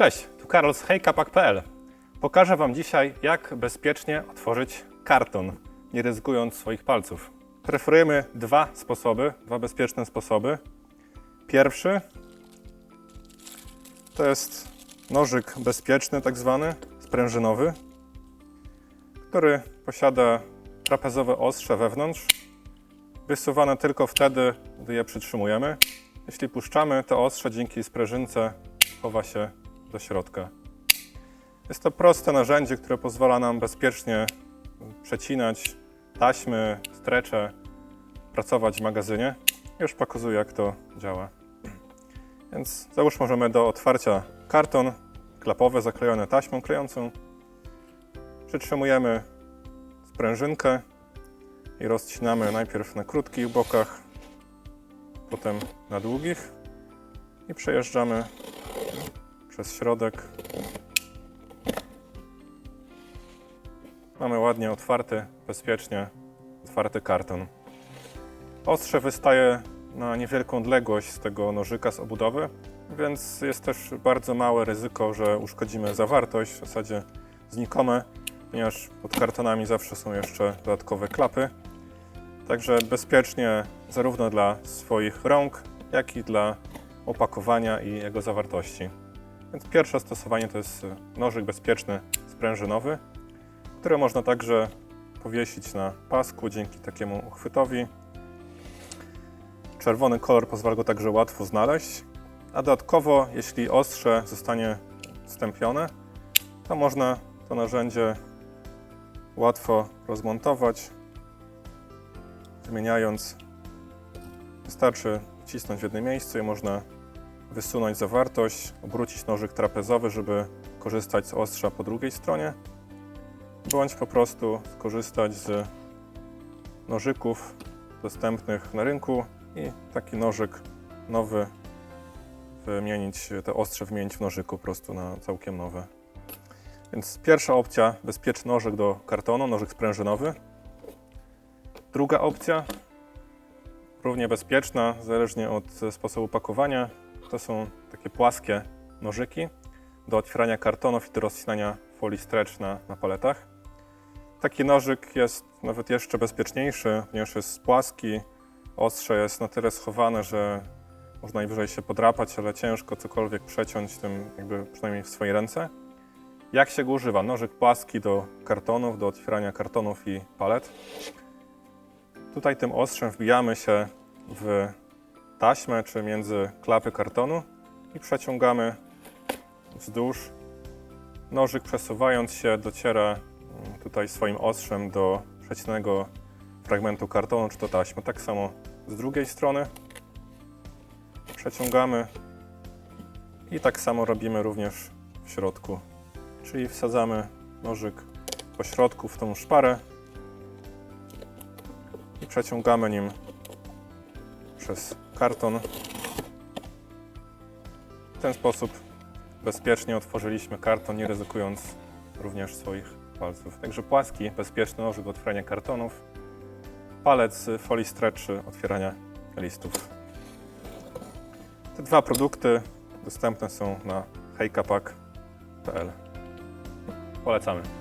Cześć, tu Karol z hejkapak.pl. Pokażę Wam dzisiaj, jak bezpiecznie otworzyć karton, nie ryzykując swoich palców. Preferujemy dwa sposoby, dwa bezpieczne sposoby. Pierwszy to jest nożyk bezpieczny, tak zwany, sprężynowy, który posiada trapezowe ostrze wewnątrz, wysuwane tylko wtedy, gdy je przytrzymujemy. Jeśli puszczamy, to ostrze dzięki sprężynce chowa się do środka. Jest to proste narzędzie, które pozwala nam bezpiecznie przecinać taśmy, strecze, pracować w magazynie. Już pokazuję, jak to działa. Więc załóż możemy do otwarcia karton klapowy zaklejony taśmą klejącą. Przytrzymujemy sprężynkę i rozcinamy najpierw na krótkich bokach, potem na długich i przejeżdżamy przez środek. Mamy ładnie otwarty, bezpiecznie otwarty karton. Ostrze wystaje na niewielką odległość z tego nożyka z obudowy, więc jest też bardzo małe ryzyko, że uszkodzimy zawartość, w zasadzie znikome, ponieważ pod kartonami zawsze są jeszcze dodatkowe klapy. Także bezpiecznie zarówno dla swoich rąk, jak i dla opakowania i jego zawartości. Więc pierwsze stosowanie to jest nożyk bezpieczny sprężynowy, który można także powiesić na pasku dzięki takiemu uchwytowi. Czerwony kolor pozwala go także łatwo znaleźć, a dodatkowo, jeśli ostrze zostanie stępione, to można to narzędzie łatwo rozmontować, wymieniając. Wystarczy wcisnąć w jednym miejscu i można wysunąć zawartość, obrócić nożyk trapezowy, żeby korzystać z ostrza po drugiej stronie, bądź po prostu skorzystać z nożyków dostępnych na rynku i taki nożyk nowy wymienić, te ostrze wymienić w nożyku po prostu na całkiem nowe. Więc pierwsza opcja, bezpieczny nożyk do kartonu, nożyk sprężynowy. Druga opcja, równie bezpieczna, zależnie od sposobu pakowania, to są takie płaskie nożyki do otwierania kartonów i do rozcinania folii stretch na, na paletach. Taki nożyk jest nawet jeszcze bezpieczniejszy, ponieważ jest płaski, ostrze jest na tyle schowane, że można najwyżej się podrapać, ale ciężko cokolwiek przeciąć tym jakby przynajmniej w swojej ręce. Jak się go używa? Nożyk płaski do kartonów, do otwierania kartonów i palet. Tutaj tym ostrzem wbijamy się w taśmę czy między klapy kartonu i przeciągamy wzdłuż. Nożyk przesuwając się dociera mm, tutaj swoim ostrzem do przecinanego fragmentu kartonu czy to taśmy. Tak samo z drugiej strony przeciągamy i tak samo robimy również w środku. Czyli wsadzamy nożyk po środku w tą szparę i przeciągamy nim przez karton. W ten sposób bezpiecznie otworzyliśmy karton, nie ryzykując również swoich palców. Także płaski, bezpieczny nożyk do otwierania kartonów, palec folii stretch otwierania listów. Te dwa produkty dostępne są na hejkapak.pl. Polecamy.